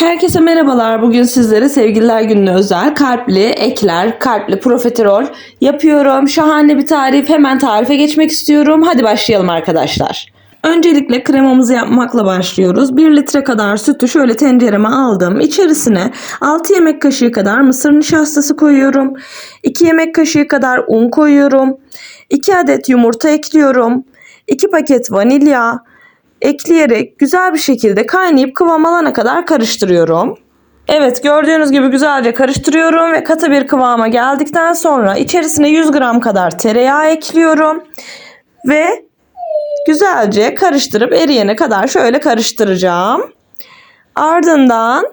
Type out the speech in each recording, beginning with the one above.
Herkese merhabalar. Bugün sizlere sevgililer gününe özel kalpli ekler, kalpli profiterol yapıyorum. Şahane bir tarif. Hemen tarife geçmek istiyorum. Hadi başlayalım arkadaşlar. Öncelikle kremamızı yapmakla başlıyoruz. 1 litre kadar sütü şöyle tencereme aldım. İçerisine 6 yemek kaşığı kadar mısır nişastası koyuyorum. 2 yemek kaşığı kadar un koyuyorum. 2 adet yumurta ekliyorum. 2 paket vanilya, ekleyerek güzel bir şekilde kaynayıp kıvam alana kadar karıştırıyorum. Evet gördüğünüz gibi güzelce karıştırıyorum ve katı bir kıvama geldikten sonra içerisine 100 gram kadar tereyağı ekliyorum. Ve güzelce karıştırıp eriyene kadar şöyle karıştıracağım. Ardından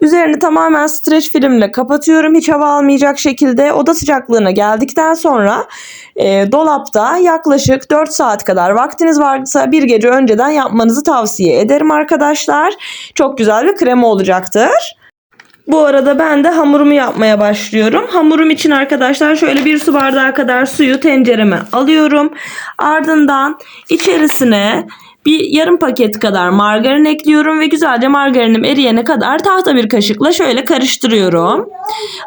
üzerini tamamen streç filmle kapatıyorum hiç hava almayacak şekilde. Oda sıcaklığına geldikten sonra e, dolapta yaklaşık 4 saat kadar vaktiniz varsa bir gece önceden yapmanızı tavsiye ederim arkadaşlar. Çok güzel bir krema olacaktır. Bu arada ben de hamurumu yapmaya başlıyorum. Hamurum için arkadaşlar şöyle bir su bardağı kadar suyu tencereme alıyorum. Ardından içerisine bir yarım paket kadar margarin ekliyorum ve güzelce margarinim eriyene kadar tahta bir kaşıkla şöyle karıştırıyorum.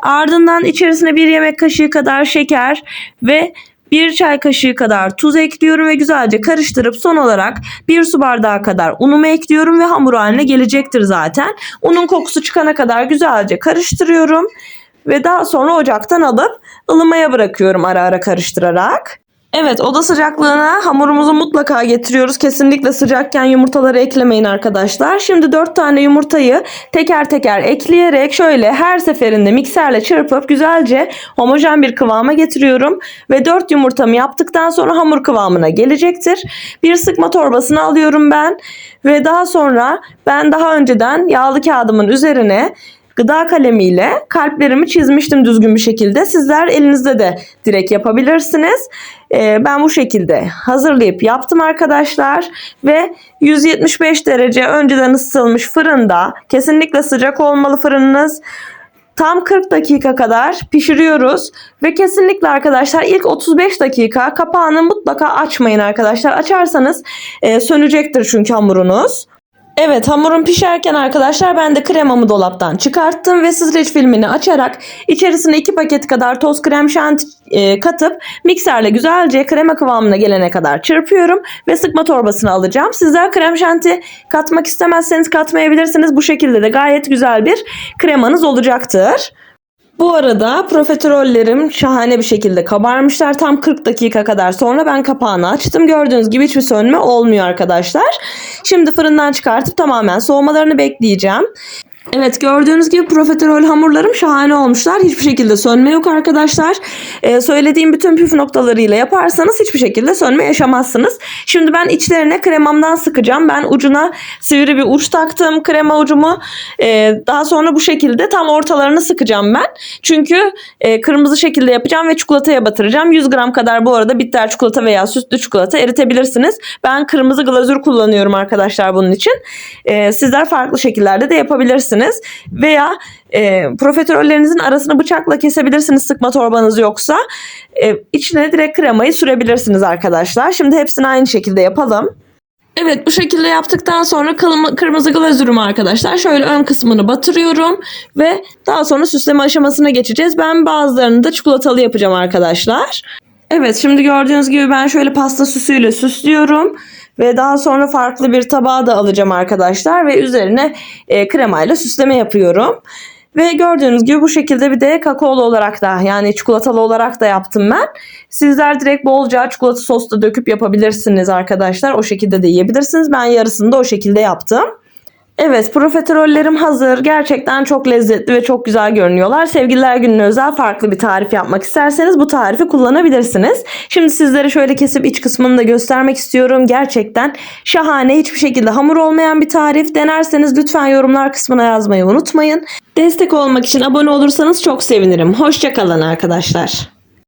Ardından içerisine bir yemek kaşığı kadar şeker ve bir çay kaşığı kadar tuz ekliyorum ve güzelce karıştırıp son olarak bir su bardağı kadar unumu ekliyorum ve hamur haline gelecektir zaten. Unun kokusu çıkana kadar güzelce karıştırıyorum ve daha sonra ocaktan alıp ılımaya bırakıyorum ara ara karıştırarak. Evet oda sıcaklığına hamurumuzu mutlaka getiriyoruz. Kesinlikle sıcakken yumurtaları eklemeyin arkadaşlar. Şimdi 4 tane yumurtayı teker teker ekleyerek şöyle her seferinde mikserle çırpıp güzelce homojen bir kıvama getiriyorum. Ve 4 yumurtamı yaptıktan sonra hamur kıvamına gelecektir. Bir sıkma torbasını alıyorum ben. Ve daha sonra ben daha önceden yağlı kağıdımın üzerine gıda kalemiyle kalplerimi çizmiştim düzgün bir şekilde. Sizler elinizde de direkt yapabilirsiniz. Ee, ben bu şekilde hazırlayıp yaptım arkadaşlar. Ve 175 derece önceden ısıtılmış fırında kesinlikle sıcak olmalı fırınınız. Tam 40 dakika kadar pişiriyoruz ve kesinlikle arkadaşlar ilk 35 dakika kapağını mutlaka açmayın arkadaşlar. Açarsanız e, sönecektir çünkü hamurunuz. Evet hamurum pişerken arkadaşlar ben de kremamı dolaptan çıkarttım ve streç filmini açarak içerisine 2 paket kadar toz krem şanti e, katıp mikserle güzelce krema kıvamına gelene kadar çırpıyorum ve sıkma torbasını alacağım. Sizler krem şanti katmak istemezseniz katmayabilirsiniz. Bu şekilde de gayet güzel bir kremanız olacaktır. Bu arada profiterollerim şahane bir şekilde kabarmışlar. Tam 40 dakika kadar sonra ben kapağını açtım. Gördüğünüz gibi hiçbir sönme olmuyor arkadaşlar. Şimdi fırından çıkartıp tamamen soğumalarını bekleyeceğim. Evet gördüğünüz gibi profiterol hamurlarım şahane olmuşlar. Hiçbir şekilde sönme yok arkadaşlar. Ee, söylediğim bütün püf noktalarıyla yaparsanız hiçbir şekilde sönme yaşamazsınız. Şimdi ben içlerine kremamdan sıkacağım. Ben ucuna sivri bir uç taktım krema ucumu. Ee, daha sonra bu şekilde tam ortalarını sıkacağım ben. Çünkü e, kırmızı şekilde yapacağım ve çikolataya batıracağım. 100 gram kadar bu arada bitter çikolata veya sütlü çikolata eritebilirsiniz. Ben kırmızı glazür kullanıyorum arkadaşlar bunun için. Ee, sizler farklı şekillerde de yapabilirsiniz veya e, profiterollerinizin arasını bıçakla kesebilirsiniz sıkma torbanız yoksa. E, içine direkt kremayı sürebilirsiniz arkadaşlar. Şimdi hepsini aynı şekilde yapalım. Evet bu şekilde yaptıktan sonra kırmızı glazürümü arkadaşlar şöyle ön kısmını batırıyorum ve daha sonra süsleme aşamasına geçeceğiz. Ben bazılarını da çikolatalı yapacağım arkadaşlar. Evet şimdi gördüğünüz gibi ben şöyle pasta süsüyle süslüyorum. Ve daha sonra farklı bir tabağa da alacağım arkadaşlar. Ve üzerine e, kremayla süsleme yapıyorum. Ve gördüğünüz gibi bu şekilde bir de kakaolu olarak da yani çikolatalı olarak da yaptım ben. Sizler direkt bolca çikolata sos da döküp yapabilirsiniz arkadaşlar. O şekilde de yiyebilirsiniz. Ben yarısını da o şekilde yaptım. Evet profiterollerim hazır. Gerçekten çok lezzetli ve çok güzel görünüyorlar. Sevgililer gününe özel farklı bir tarif yapmak isterseniz bu tarifi kullanabilirsiniz. Şimdi sizlere şöyle kesip iç kısmını da göstermek istiyorum. Gerçekten şahane hiçbir şekilde hamur olmayan bir tarif. Denerseniz lütfen yorumlar kısmına yazmayı unutmayın. Destek olmak için abone olursanız çok sevinirim. Hoşçakalın arkadaşlar.